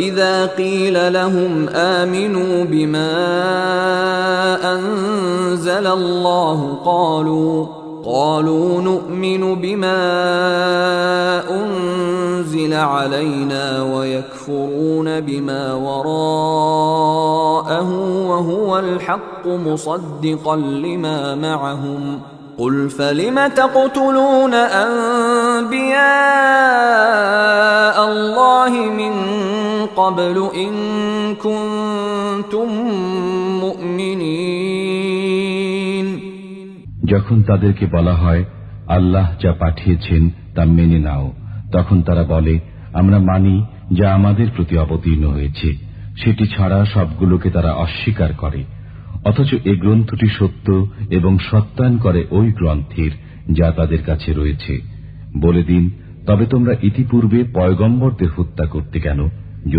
وإذا قيل لهم آمنوا بما أنزل الله قالوا قالوا نؤمن بما أنزل علينا ويكفرون بما وراءه وهو الحق مصدقا لما معهم قل فلم تقتلون أنبياء الله من قبل إن كنتم مؤمنين যখন তাদেরকে বলা হয় আল্লাহ যা পাঠিয়েছেন তা মেনে নাও তখন তারা বলে আমরা মানি যা আমাদের প্রতি অবতীর্ণ হয়েছে সেটি ছাড়া সবগুলোকে তারা অস্বীকার করে অথচ এ গ্রন্থটি সত্য এবং সত্যায়ন করে ওই গ্রন্থের যা তাদের কাছে রয়েছে বলে দিন তবে তোমরা ইতিপূর্বে পয়গম্বরদের হত্যা করতে কেন